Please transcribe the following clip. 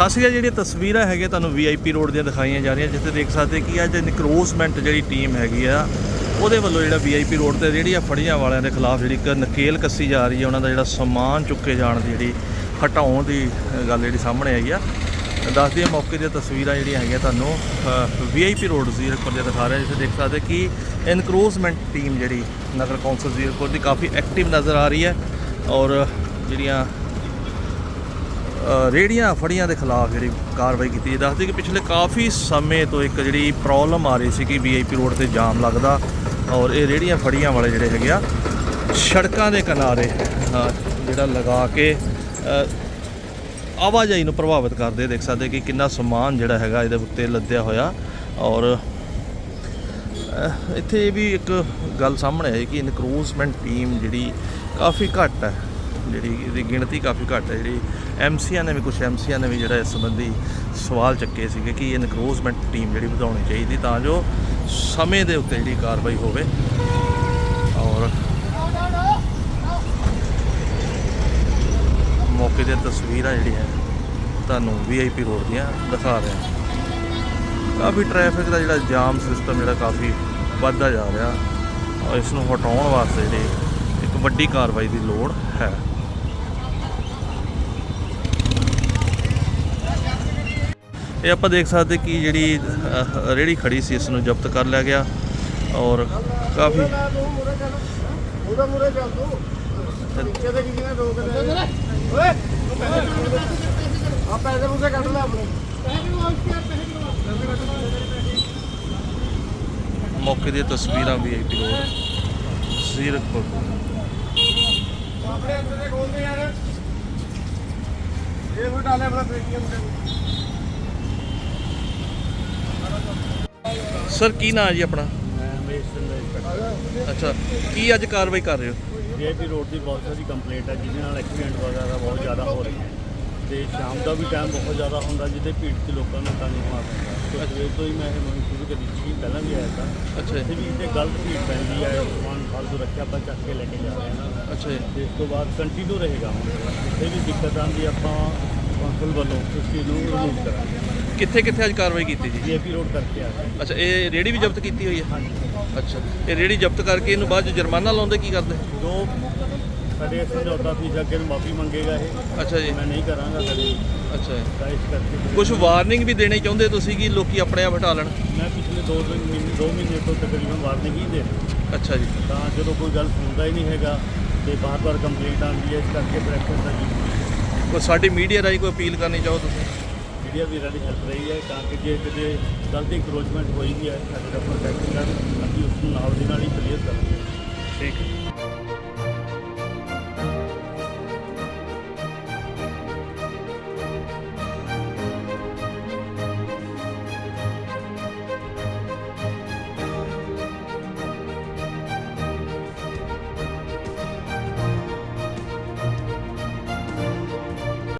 ਸਾਸੀਆਂ ਜਿਹੜੀਆਂ ਤਸਵੀਰਾਂ ਹੈਗੀਆਂ ਤੁਹਾਨੂੰ ਵੀਆਈਪੀ ਰੋਡ ਦੀਆਂ ਦਿਖਾਈਆਂ ਜਾ ਰਹੀਆਂ, ਜਿੱਥੇ ਦੇਖ ਸਕਦੇ ਕਿ ਅੱਜ ਨਿਕਰੋਸਮੈਂਟ ਜਿਹੜੀ ਟੀਮ ਹੈਗੀ ਆ, ਉਹਦੇ ਵੱਲੋਂ ਜਿਹੜਾ ਵੀਆਈਪੀ ਰੋਡ ਤੇ ਜਿਹੜੀ ਆ ਫੜੀਆਂ ਵਾਲਿਆਂ ਦੇ ਖਿਲਾਫ ਜਿਹੜੀ ਇੱਕ ਨਕੇਲ ਕੱਸੀ ਜਾ ਰਹੀ ਹੈ, ਉਹਨਾਂ ਦਾ ਜਿਹੜਾ ਸਮਾਨ ਚੁੱਕੇ ਜਾਣ ਦੀ ਜਿਹੜੀ, ਹਟਾਉਣ ਦੀ ਗੱਲ ਜਿਹੜੀ ਸਾਹਮਣੇ ਆਈ ਆ। ਦੱਸਦੀ ਦਈਏ ਮੌਕੇ ਦੀਆਂ ਤਸਵੀਰਾਂ ਜਿਹੜੀਆਂ ਹੈਗੀਆਂ ਤੁਹਾਨੂੰ ਵੀਆਈਪੀ ਰੋਡ ਜ਼ੀਰਕਪੁਰ ਦੇ ਦਿਖਾ ਰਿਹਾ, ਜਿੱਥੇ ਦੇਖ ਸਕਦੇ ਕਿ ਇਨਕਰੋਸਮੈਂਟ ਟੀਮ ਜਿਹੜੀ ਨਗਰ ਕੌਂਸਲ ਜ਼ੀਰਕਪੁਰ ਦੀ ਕਾਫੀ ਐਕਟਿਵ ਨਜ਼ਰ ਆ ਰਹੀ ਹੈ ਔਰ ਜਿਹੜੀਆਂ ਅ, ਰੇਹੜੀਆਂ ਫੜੀਆਂ ਦੇ ਖਿਲਾਫ ਜਿਹੜੀ ਕਾਰਵਾਈ ਕੀਤੀ ਦੱਸਦੇ ਕਿ ਪਿਛਲੇ ਕਾਫੀ ਸਮੇਂ ਤੋਂ ਇੱਕ ਜਿਹੜੀ ਪ੍ਰੋਬਲਮ ਆ ਰਹੀ ਸੀ ਕਿ ਵੀਆਈਪੀ ਰੋਡ ਤੇ ਜਾਮ ਲੱਗਦਾ ਔਰ ਇਹ ਰੇਹੜੀਆਂ ਫੜੀਆਂ ਵਾਲੇ ਜਿਹੜੇ ਹੈਗੇ ਆ ਸੜਕਾਂ ਦੇ ਕਿਨਾਰੇ ਜਿਹੜਾ ਲਗਾ ਕੇ ਆਵਾਜਾਈ ਨੂੰ ਪ੍ਰਭਾਵਿਤ ਕਰਦੇ ਦੇਖ ਸਕਦੇ ਕਿ ਕਿੰਨਾ ਸਮਾਨ ਜਿਹੜਾ ਹੈਗਾ ਇਹਦੇ ਉੱਤੇ ਲੱਦਿਆ ਹੋਇਆ ਔਰ ਇੱਥੇ ਇਹ ਵੀ ਇੱਕ ਗੱਲ ਸਾਹਮਣੇ ਆਈ ਕਿ ਇਨਕਰੂਜ਼ਮੈਂਟ ਟੀਮ ਜਿਹੜੀ ਕਾਫੀ ਘੱਟ ਹੈ। ਜਿਹੜੀ ਇਹਦੀ ਗਿਣਤੀ ਕਾਫੀ ਘੱਟ ਹੈ, ਜਿਹੜੀ ਐਮਸੀਆਂ ਨੇ ਵੀ ਕੁਝ ਐਮਸੀਆਂ ਨੇ ਵੀ ਜਿਹੜਾ ਇਸ ਸੰਬੰਧੀ ਸਵਾਲ ਚੱਕੇ ਸੀਗੇ ਕਿ ਇਨਕਰੂਜ਼ਮੈਂਟ ਟੀਮ ਜਿਹੜੀ ਵਧਾਉਣੀ ਚਾਹੀਦੀ ਤਾਂ ਜੋ ਸਮੇਂ ਦੇ ਉੱਤੇ ਜਿਹੜੀ ਕਾਰਵਾਈ ਹੋਵੇ। ਔਰ ਮੌਕੇ ਦੀਆਂ ਤਸਵੀਰਾਂ ਜਿਹੜੀਆਂ ਤੁਹਾਨੂੰ ਵੀਆਈਪੀ ਰੋਡ ਦੀਆਂ ਦਿਖਾ ਰਿਹਾ ਕਾਫੀ ਟ੍ਰੈਫਿਕ ਦਾ ਜਿਹੜਾ ਜਾਮ ਸਿਸਟਮ ਜਿਹੜਾ ਕਾਫੀ ਵੱਧਦਾ ਜਾ ਰਿਹਾ, ਔਰ ਇਸ ਨੂੰ ਹਟਾਉਣ ਵਾਸਤੇ ਜਿਹੜੀ ਇੱਕ ਵੱਡੀ ਕਾਰਵਾਈ ਦੀ ਲੋੜ ਹੈ। ਇਹ ਆਪਾਂ ਦੇਖ ਸਕਦੇ ਕਿ ਜਿਹੜੀ ਅਹ, ਰੇਹੜੀ ਖੜੀ ਸੀ ਇਸ ਨੂੰ ਜ਼ਬਤ ਕਰ ਲਿਆ ਗਿਆ ਔਰ ਕਾਫੀ ਉਹਦਾ ਮੂਰੇ ਚੱਲ ਤੂੰ ਨੀਚੇ ਤੇ ਕਿਸੇ ਨੇ ਰੋਕ ਲਿਆ ਓਏ ਆ ਪੈਸੇ ਪੂਸੇ ਕੱਢ ਲੈ ਆਪਣੇ ਮੌਕੇ ਦੀਆਂ ਤਸਵੀਰਾਂ ਵੀਆਈਪੀ ਰੋਡ ਜ਼ੀਰਕਪੁਰ ਆਪਣੇ ਅੰਦਰ ਦੇ ਖੋਲਦੇ ਯਾਰ। ਇਹ ਵੀ ਡਾਲੇ ਆਪਣਾ ਪੇਟੀਐਮ ਤੇ। ਸਰ ਕੀ ਨਾਂ ਹੈ ਜੀ ਆਪਣਾ? ਅੱਛਾ ਕੀ ਅੱਜ ਕਾਰਵਾਈ ਕਰ ਰਹੇ ਹੋ? ਜੇਪੀ ਰੋਡ ਦੀ ਬਹੁਤ ਸਾਰੀ ਕੰਪਲੇਂਟ ਹੈ ਜਿਹਦੇ ਨਾਲ ਐਕਸੀਡੈਂਟ ਵਗੈਰਾ ਬਹੁਤ ਜ਼ਿਆਦਾ ਹੋ ਰਹੇ ਹੈ। ਤੇ ਸ਼ਾਮ ਦਾ ਵੀ ਟਾਈਮ ਬਹੁਤ ਜ਼ਿਆਦਾ ਹੁੰਦਾ ਜਿਹਦੇ ਭੀੜ 'ਚ ਲੋਕਾਂ ਨੂੰ ਤੰਗ ਹੋਣਾ ਪੈਂਦਾ ਤੇ ਸਵੇਰ ਤੋਂ ਹੀ ਮੈਂ ਇਹ ਮੁਹਿੰਮ ਸ਼ੁਰੂ ਕਰੀ ਸੀ ਪਹਿਲਾਂ ਵੀ ਆਇਆ ਤਾਂ। ਅੱਛਾ ਇੱਥੇ ਵੀ ਇੱਥੇ ਗਲਤ ਭੀੜ ਪੈਂਦੀ ਹੈ ਸਮਾਨ ਫਾਲਤੂ ਰੱਖਿਆ ਆਪਾਂ ਚੱਕ ਕੇ ਲੈ ਕੇ ਜਾ ਰਹੇ ਹਾਂ ਅੱਛਾ ਜੀ। ਤੇ ਇਸ ਤੋਂ ਬਾਅਦ ਕੰਟੀਨਿਊ ਰਹੇਗਾ ਹੁਣ। ਜਿੱਥੇ ਵੀ ਦਿੱਕਤ ਆਉਂਦੀ ਆਪਾਂ ਕੌਂਸਲ ਵੱਲੋਂ ਇਸ ਚੀਜ਼ ਨੂੰ ਰਿਮੂਵ ਕਰਾਂਗੇ। ਕਿੱਥੇ ਕਿੱਥੇ ਅੱਜ ਕਾਰਵਾਈ ਕੀਤੀ ਜੀ? ਜੇਪੀ ਰੋਡ ਕਰਕੇ ਆ। ਅੱਛਾ ਇਹ ਰੇੜੀ ਵੀ ਜ਼ਬਤ ਕੀਤੀ ਹੋਈ ਹੈ? ਹਾਂਜੀ। ਅੱਛਾ ਇਹ ਰੇੜੀ ਜ਼ਬਤ ਕਰਕੇ ਇਹਨੂੰ ਬਾਅਦ 'ਚ ਜੁਰਮਾਨਾ ਲਾਉਂਦੇ ਕੀ ਕਰਦੇ? ਜੋ ਸਾਡੇ ਸਮਝੌਤਾ ਫੀਸ ਅੱਗੇ ਨੂੰ ਮਾਫੀ ਮੰਗੇਗਾ ਇਹ। ਅੱਛਾ ਜੀ। ਮੈਂ ਨਹੀਂ ਕਰਾਂਗਾ ਕਦੇ। ਅੱਛਾ ਜੀ। ਤਾਂ ਇਸ ਕਰਕੇ ਕੁਝ ਵਾਰਨਿੰਗ ਵੀ ਦੇਣੀ ਚਾਹੁੰਦੇ ਤੁਸੀਂ ਕਿ ਲੋਕੀ ਆਪਣੇ ਆਪ ਹਟਾ ਲੈਣ? ਮੈਂ ਪਿਛਲੇ 2 ਮਹੀਨੇ 2 ਮਹੀਨੇ ਤੋਂ ਤਕਰੀਬਨ ਵਾਰਨਿੰਗ ਹੀ ਦੇ ਰਿਹਾ। ਅੱਛਾ ਜੀ। ਤਾਂ ਜਦੋਂ ਕੋਈ ਗੱਲ ਸੁਣਦਾ ਹੀ ਨਹੀਂ ਹੈਗਾ ਤੇ ਬਾਰ-ਬਾਰ ਕੰਪਲੇਂਟ ਆਉਂਦੀ ਹੈ ਇਸ ਕਰਕੇ ਐਕਸ਼ਨ ਦਾ ਜੀ ਕੋਈ ਸਾਡੀ ਮੀਡੀਆ ਰਾਹੀਂ ਕੋਈ ਅਪੀਲ ਕਰਨੀ ਚਾਹੋ ਤੁਸੀਂ? ਮੀਡੀਆ ਵੀ ਸਾਡੀ ਹੈਲਪ ਰਹੀ ਹੈ, ਤਾਂ ਕਿ ਜੇ ਕਿਤੇ ਗਲਤੀ ਇਨਕਰੋਚਮੈਂਟ ਹੋਈ ਵੀ ਹੈ ਸਾਡੇ ਦਾ ਪ੍ਰੋਟੈਕਸ਼ਨ ਕਰਨ, ਅਸੀਂ ਉਸ ਨੂੰ ਨਾਲ ਦੀ ਨਾਲ ਹੀ ਕਲੀਅਰ ਕਰਾਂਗੇ। ਠੀਕ ਹੈ।